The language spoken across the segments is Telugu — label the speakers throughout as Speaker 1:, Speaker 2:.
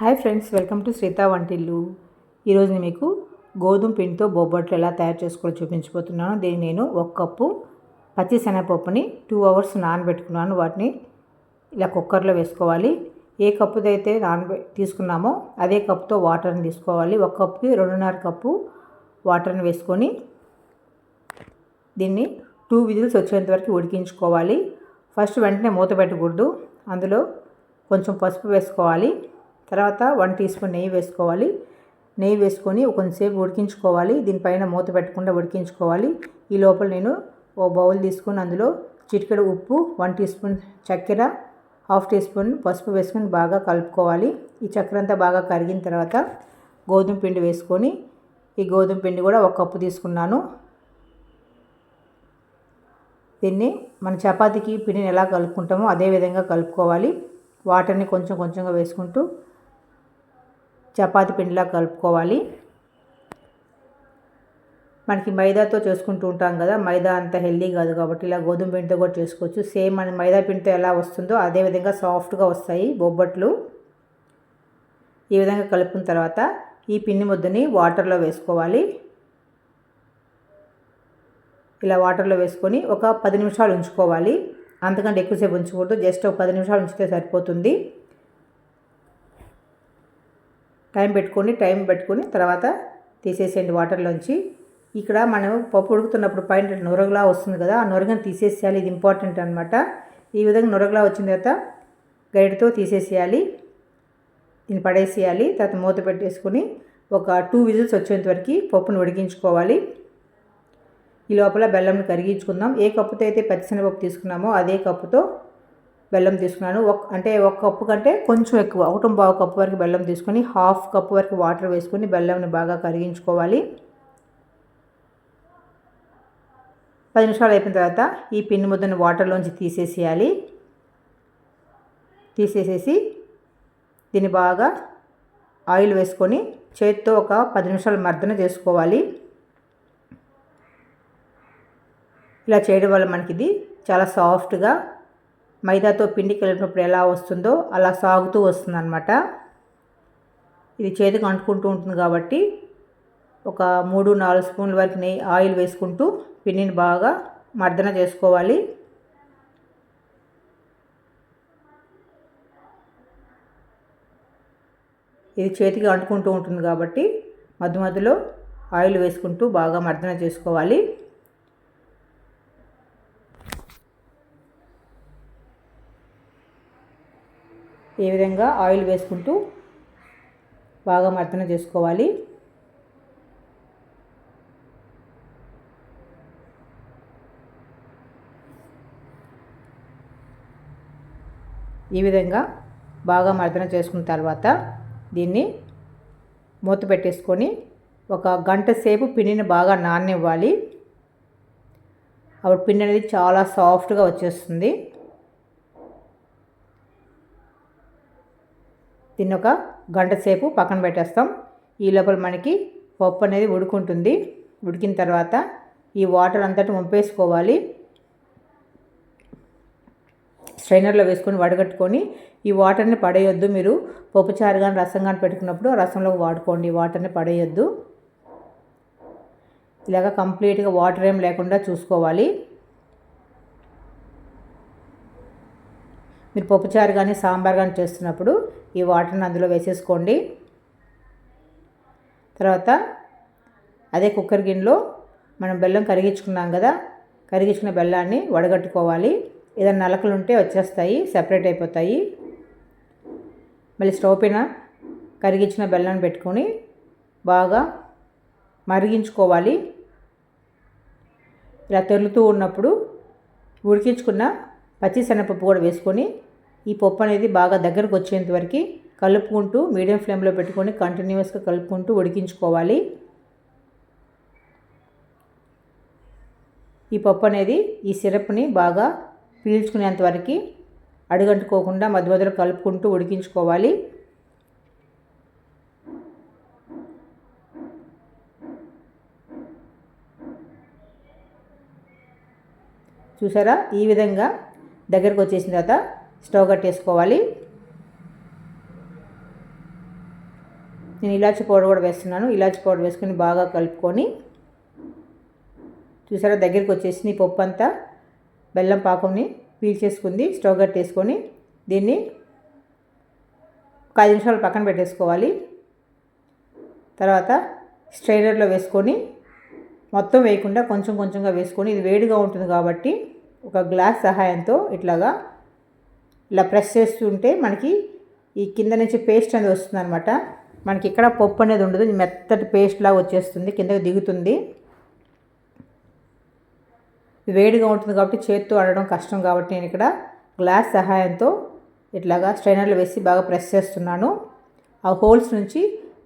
Speaker 1: Hi friends welcome to Sritha వంటిల్లు. ఈరోజు నేను మీకు గోధుమ పిండితో బొబ్బట్లు ఎలా తయారు చేసుకోవాలో చూపించబోతున్నాను. దీన్ని నేను ఒక కప్పు పచ్చి శనగపప్పుని టూ అవర్స్ నానబెట్టుకున్నాను. వాటిని ఇలా కుక్కర్లో వేసుకోవాలి. ఏ కప్పుతో అయితే నానబె తీసుకున్నామో అదే కప్పుతో వాటర్ని తీసుకోవాలి. ఒక కప్పుకి రెండున్నర కప్పు వాటర్ని వేసుకొని దీన్ని టూ విజిల్స్ వచ్చేంత వరకు ఉడికించుకోవాలి. ఫస్ట్ వెంటనే మూత పెట్టకూడదు. అందులో కొంచెం పసుపు వేసుకోవాలి. తర్వాత వన్ టీ స్పూన్ నెయ్యి వేసుకోవాలి. నెయ్యి వేసుకొని కొంచెంసేపు ఉడికించుకోవాలి. దీనిపైన మూత పెట్టకుండా ఉడికించుకోవాలి. ఈ లోపల నేను ఓ బౌల్ తీసుకొని అందులో చిటికెడు ఉప్పు వన్ టీ స్పూన్ చక్కెర హాఫ్ టీ స్పూన్ పసుపు వేసుకొని బాగా కలుపుకోవాలి. ఈ చక్కెర అంతా బాగా కరిగిన తర్వాత గోధుమ పిండి వేసుకొని ఈ గోధుమ పిండి కూడా ఒక కప్పు తీసుకున్నాను. దీన్ని మన చపాతీకి పిండిని ఎలా కలుపుకుంటామో అదే విధంగా కలుపుకోవాలి. వాటర్ని కొంచెం కొంచెంగా వేసుకుంటూ చపాతి పిండిలా కలుపుకోవాలి. మనకి మైదాతో చేసుకుంటూ ఉంటాం కదా మైదా అంత హెల్దీ కాదు కాబట్టి ఇలా గోధుమ పిండితో కూడా చేసుకోవచ్చు. సేమ్ మన మైదా పిండితో ఎలా వస్తుందో అదే విధంగా సాఫ్ట్గా వస్తాయి బొబ్బట్లు. ఈ విధంగా కలుపుకున్న తర్వాత ఈ పిండి ముద్దని వాటర్లో వేసుకోవాలి. ఇలా వాటర్లో వేసుకొని ఒక పది నిమిషాలు ఉంచుకోవాలి. అంతకంటే ఎక్కువసేపు ఉంచకూడదు. జస్ట్ ఒక పది నిమిషాలు ఉంచితే సరిపోతుంది. టైం పెట్టుకొని టైం పెట్టుకొని తర్వాత తీసేసేయండి వాటర్లోంచి. ఇక్కడ మనం పప్పు ఉడుకుతున్నప్పుడు పైన నొరగలా వస్తుంది కదా ఆ నొరగని తీసేసేయాలి. ఇది ఇంపార్టెంట్ అనమాట ఈ విధంగా నొరగలా వచ్చిన తర్వాత గైడ్తో తీసేసేయాలి. దీన్ని పడేసేయాలి. తర్వాత మూత పెట్టేసుకొని ఒక టూ విజిల్స్ వచ్చేంత వరకు పప్పును ఉడికించుకోవాలి. ఈ లోపల బెల్లంని కరిగించుకుందాం. ఏ కప్పుతో అయితే పచ్చిశనగపప్పు తీసుకున్నామో అదే కప్పుతో బెల్లం తీసుకున్నాను. ఒక అంటే ఒక కప్పు కంటే కొంచెం ఎక్కువ ఒకటి పావు కప్పు వరకు బెల్లం తీసుకొని హాఫ్ కప్పు వరకు వాటర్ వేసుకొని బెల్లంని బాగా కరిగించుకోవాలి. పది నిమిషాలు అయిపోయిన తర్వాత ఈ పిన్ని ముద్దను వాటర్లోంచి తీసేసేయాలి. తీసేసేసి దీన్ని బాగా ఆయిల్ వేసుకొని చేతితో ఒక పది నిమిషాలు మర్దన చేసుకోవాలి. ఇలా చేయడం వల్ల మనకి ఇది చాలా సాఫ్ట్గా మైదాతో పిండి కలిపినప్పుడు ఎలా వస్తుందో అలా సాగుతూ వస్తుందన్నమాట. ఇది చేతికి అంటుకుంటూ ఉంటుంది కాబట్టి ఒక మూడు నాలుగు స్పూన్ల వరకు నెయ్యి ఆయిల్ వేసుకుంటూ పిండిని బాగా మర్దన చేసుకోవాలి. ఇది చేతికి అంటుకుంటూ ఉంటుంది కాబట్టి మధ్య మధ్యలో ఆయిల్ వేసుకుంటూ బాగా మర్దన చేసుకోవాలి. ఈ విధంగా ఆయిల్ వేసుకుంటూ బాగా మర్దన చేసుకోవాలి. ఈ విధంగా బాగా మర్దన చేసుకున్న తర్వాత దీన్ని మూత పెట్టేసుకొని ఒక గంట సేపు పిండిని బాగా నాననివ్వాలి. అప్పుడు పిండి అనేది చాలా సాఫ్ట్గా వచ్చేస్తుంది. దీన్ని ఒక గంట సేపు పక్కన పెట్టేస్తాం. ఈ లోపల మనకి పప్పు అనేది ఉడుకుంటుంది. ఉడికిన తర్వాత ఈ వాటర్ అంతటి వంపేసుకోవాలి. స్ట్రైనర్లో వేసుకొని వడగట్టుకొని ఈ వాటర్ని పడేయొద్దు మీరు. పప్పుచారు కానీ రసం కానీ పెట్టుకున్నప్పుడు రసంలో వాడుకోండి. వాటర్ని పడేయొద్దు. ఇలాగ కంప్లీట్గా వాటర్ ఏం లేకుండా చూసుకోవాలి. మీరు పప్పుచారు కానీ సాంబార్ కానీ చేస్తున్నప్పుడు ఈ వాటర్ని అందులో వేసేసుకోండి. తర్వాత అదే కుక్కర్ గిన్నెలో మనం బెల్లం కరిగించుకున్నాం కదా కరిగించుకున్న బెల్లాన్ని వడగట్టుకోవాలి. ఏదైనా నలకలు ఉంటే వచ్చేస్తాయి సెపరేట్ అయిపోతాయి. మళ్ళీ స్టవ్ పైన కరిగించిన బెల్లాన్ని పెట్టుకొని బాగా మరిగించుకోవాలి. ఇలా తెరులుతూ ఉన్నప్పుడు ఉడికించుకున్న పచ్చి శనగపప్పు కూడా వేసుకొని ఈ పప్పు అనేది బాగా దగ్గరకు వచ్చేంత వరకు కలుపుకుంటూ మీడియం ఫ్లేమ్లో పెట్టుకొని కంటిన్యూస్గా కలుపుకుంటూ ఉడికించుకోవాలి. ఈ పప్పు అనేది ఈ సిరప్ని బాగా పీల్చుకునేంత వరకు అడుగంటుకోకుండా మధ్య మధ్యలో కలుపుకుంటూ ఉడికించుకోవాలి. చూసారా? ఈ విధంగా దగ్గరకు వచ్చేసిన తర్వాత స్టవ్ కట్టేసుకోవాలి. నేను ఇలాచి పౌడర్ కూడా వేస్తున్నాను. ఇలాచి పౌడర్ వేసుకొని బాగా కలుపుకొని చూసారా దగ్గరికి వచ్చేసింది పప్పు అంతా. బెల్లం పాకంని పీల్చేసుకుంది. స్టవ్ కట్టేసుకొని దీన్ని ఒక ఐదు నిమిషాలు పక్కన పెట్టేసుకోవాలి. తర్వాత స్ట్రైనర్లో వేసుకొని మొత్తం వేయకుండా కొంచెం కొంచెంగా వేసుకొని ఇది వేడిగా ఉంటుంది కాబట్టి ఒక గ్లాస్ సహాయంతో ఇట్లాగా ఇలా ప్రెస్ చేస్తుంటే మనకి ఈ కింద నుంచి పేస్ట్ అనేది వస్తుంది అనమాట మనకి ఇక్కడ పప్పు అనేది ఉండదు మెత్తటి పేస్ట్ లాగా వచ్చేస్తుంది కిందకి దిగుతుంది. వేడిగా ఉంటుంది కాబట్టి చేత్తో ఆడడం కష్టం కాబట్టి నేను ఇక్కడ గ్లాస్ సహాయంతో ఇట్లాగా స్ట్రైనర్లు వేసి బాగా ప్రెస్ చేస్తున్నాను. ఆ హోల్స్ నుంచి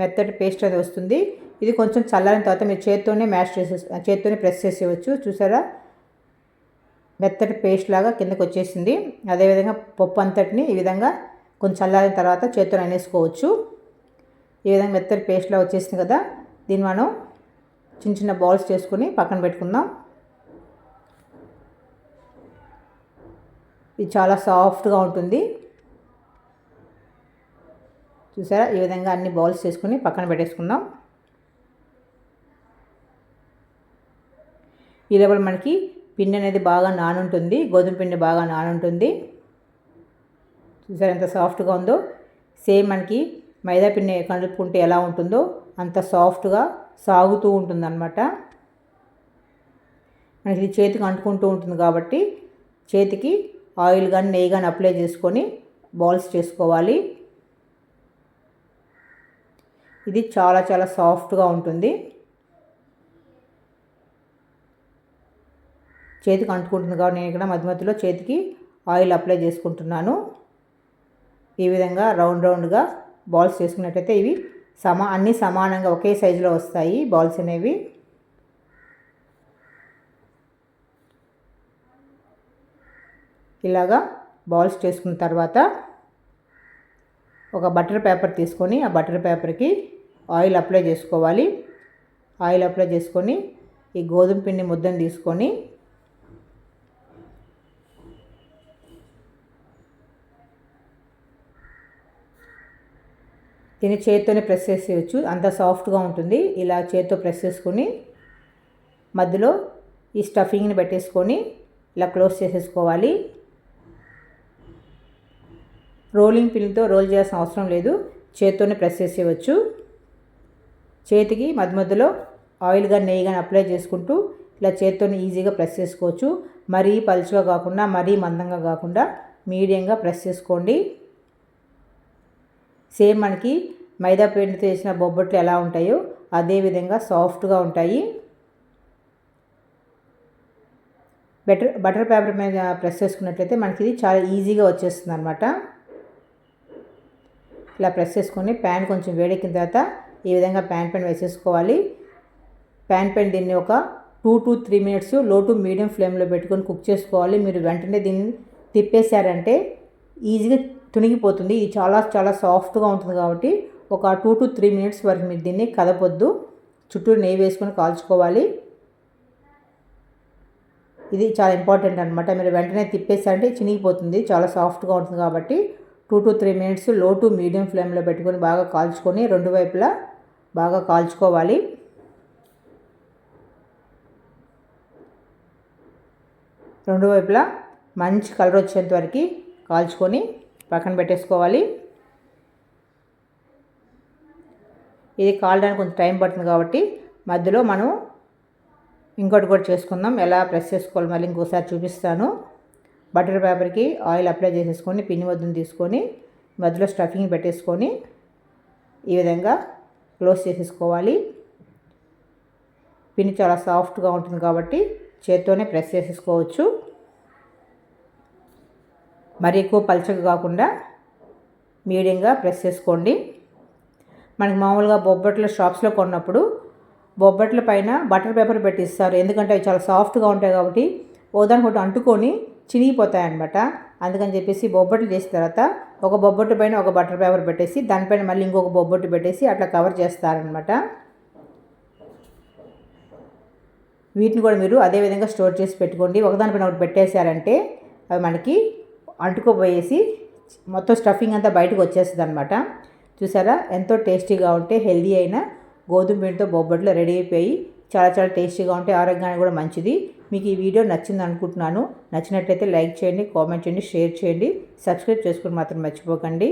Speaker 1: మెత్తటి పేస్ట్ అనేది వస్తుంది. ఇది కొంచెం చల్లారిన తర్వాత మీరు చేత్తోనే మ్యాష్ చేసే చేత్తోనే ప్రెస్ చేసేయచ్చు చూసారా? మెత్తటి పేస్ట్ లాగా కిందకి వచ్చేసింది. అదేవిధంగా పప్పు అంతటిని ఈ విధంగా కొంచెం చల్లారిన తర్వాత చేత్తో అనేసుకోవచ్చు. ఈ విధంగా మెత్తటి పేస్ట్లా వచ్చేసింది కదా. దీన్ని మనం చిన్న చిన్న బాల్స్ చేసుకుని పక్కన పెట్టుకుందాం. ఇది చాలా సాఫ్ట్గా ఉంటుంది. చూసారా? ఈ విధంగా అన్ని బౌల్స్ చేసుకుని పక్కన పెట్టేసుకుందాం. ఈ లోపల మనకి పిండి అనేది బాగా నానుంటుంది గోధుమ పిండి బాగా నానుంటుంది. చూసారు ఎంత సాఫ్ట్గా ఉందో? సేమ్ మనకి మైదా పిండి కలుపుకుంటే ఎలా ఉంటుందో అంత సాఫ్ట్గా సాగుతూ ఉంటుందన్నమాట. మనకి ఇది చేతికి అంటుకుంటూ ఉంటుంది కాబట్టి చేతికి ఆయిల్ కానీ నెయ్యి కానీ అప్లై చేసుకొని బాల్స్ చేసుకోవాలి. ఇది చాలా చాలా సాఫ్ట్గా ఉంటుంది. చేతికి అంటుకుంటుంది కాబట్టి నేను ఇక్కడ మధ్య మధ్యలో చేతికి ఆయిల్ అప్లై చేసుకుంటున్నాను. ఈ విధంగా రౌండ్ రౌండ్గా బాల్స్ చేసుకున్నట్టయితే ఇవి సమా అన్నీ సమానంగా ఒకే సైజులో వస్తాయి బాల్స్ అనేవి. ఇలాగా బాల్స్ చేసుకున్న తర్వాత ఒక బటర్ పేపర్ తీసుకొని ఆ బటర్ పేపర్కి ఆయిల్ అప్లై చేసుకోవాలి. ఆయిల్ అప్లై చేసుకొని ఈ గోధుమ పిండి ముద్దను తీసుకొని దీన్ని చేతితోనే ప్రెస్ చేసేయచ్చు. అంత సాఫ్ట్గా ఉంటుంది. ఇలా చేతితో ప్రెస్ చేసుకొని మధ్యలో ఈ స్టఫింగ్ని పెట్టేసుకొని ఇలా క్లోజ్ చేసేసుకోవాలి. రోలింగ్ పిన్తో రోల్ చేయాల్సిన అవసరం లేదు. చేతితోనే ప్రెస్ చేసేయవచ్చు చేతికి మధ్య మధ్యలో ఆయిల్ కానీ నెయ్యి కానీ అప్లై చేసుకుంటూ ఇలా చేతితో ఈజీగా ప్రెస్ చేసుకోవచ్చు. మరీ పలుచగా కాకుండా మరీ మందంగా కాకుండా మీడియంగా ప్రెస్ చేసుకోండి. సేమ్ మనకి మైదా పిండితో చేసిన బొబ్బట్లు ఎలా ఉంటాయో అదేవిధంగా సాఫ్ట్గా ఉంటాయి. బెటర్ బటర్ పేపర్ మీద ప్రెస్ చేసుకున్నట్లయితే మనకి ఇది చాలా ఈజీగా వచ్చేస్తుంది అనమాట ఇలా ప్రెస్ చేసుకొని ప్యాన్ కొంచెం వేడెక్కిన తర్వాత ఈ విధంగా ప్యాన్ పైన వేసేసుకోవాలి. ప్యాన్ పైన దీన్ని ఒక టూ టు త్రీ మినిట్స్లో టు మీడియం ఫ్లేమ్లో పెట్టుకొని కుక్ చేసుకోవాలి. మీరు వెంటనే దీన్ని తిప్పేశారంటే ఈజీగా తునిగిపోతుంది. ఇది చాలా చాలా సాఫ్ట్గా ఉంటుంది కాబట్టి ఒక టూ టు త్రీ మినిట్స్ వరకు మీరు దీన్ని కదపొద్దు. చుట్టూ నెయ్యి వేసుకొని కాల్చుకోవాలి. ఇది చాలా ఇంపార్టెంట్ అనమాట మీరు వెంటనే తిప్పేసారంటే చినిగిపోతుంది. చాలా సాఫ్ట్గా ఉంటుంది కాబట్టి టూ టు త్రీ మినిట్స్లో టు మీడియం ఫ్లేమ్లో పెట్టుకొని బాగా కాల్చుకొని రెండు వైపులా బాగా కాల్చుకోవాలి. రెండు వైపులా మంచి కలర్ వచ్చేంత వరకు కాల్చుకొని పక్కన పెట్టేసుకోవాలి. ఇది కాలడానికి కొంచెం టైం పడుతుంది కాబట్టి మధ్యలో మనం ఇంకోటి కూడా చేసుకుందాం. ఎలా ప్రెస్ చేసుకోవాలి మళ్ళీ ఇంకోసారి చూపిస్తాను. బటర్ పేపర్కి ఆయిల్ అప్లై చేసేసుకొని పిన్ని వద్దును తీసుకొని మధ్యలో స్టఫింగ్ పెట్టేసుకొని ఈ విధంగా క్లోజ్ చేసేసుకోవాలి. పిన్ని చాలా సాఫ్ట్గా ఉంటుంది కాబట్టి చేత్తోనే ప్రెస్ చేసేసుకోవచ్చు. మరి ఎక్కువ పలచగా కాకుండా మీడియంగా ప్రెస్ చేసుకోండి. మనకి మామూలుగా బొబ్బట్ల షాప్స్లో కొన్నప్పుడు బొబ్బట్ల పైన బటర్ పేపర్ పెట్టిస్తారు. ఎందుకంటే అవి చాలా సాఫ్ట్గా ఉంటాయి కాబట్టి ఓదానికి ఒకటి అంటుకొని చినిగిపోతాయి అనమాట అందుకని చెప్పేసి బొబ్బట్లు చేసిన తర్వాత ఒక బొబ్బట్టు పైన ఒక బటర్ పేపర్ పెట్టేసి దానిపైన మళ్ళీ ఇంకొక బొబ్బట్టు పెట్టేసి అట్లా కవర్ చేస్తారనమాట వీటిని కూడా మీరు అదే విధంగా స్టోర్ చేసి పెట్టుకోండి. ఒకదానిపైన ఒకటి పెట్టేశారంటే అవి మనకి అంటుకోపోయేసి మొత్తం స్టఫింగ్ అంతా బయటకు వచ్చేస్తుంది అనమాట చూసారా? ఎంతో టేస్టీగా ఉంటే హెల్దీ అయిన గోధుమ పిండితో బొబ్బట్లు రెడీ అయిపోయి చాలా చాలా టేస్టీగా ఉంటే ఆరోగ్యానికి కూడా మంచిది. మీకు ఈ వీడియో నచ్చింది అనుకుంటున్నాను. నచ్చినట్లయితే లైక్ చేయండి కామెంట్ చేయండి షేర్ చేయండి. సబ్స్క్రైబ్ చేసుకుని మాత్రం మర్చిపోకండి.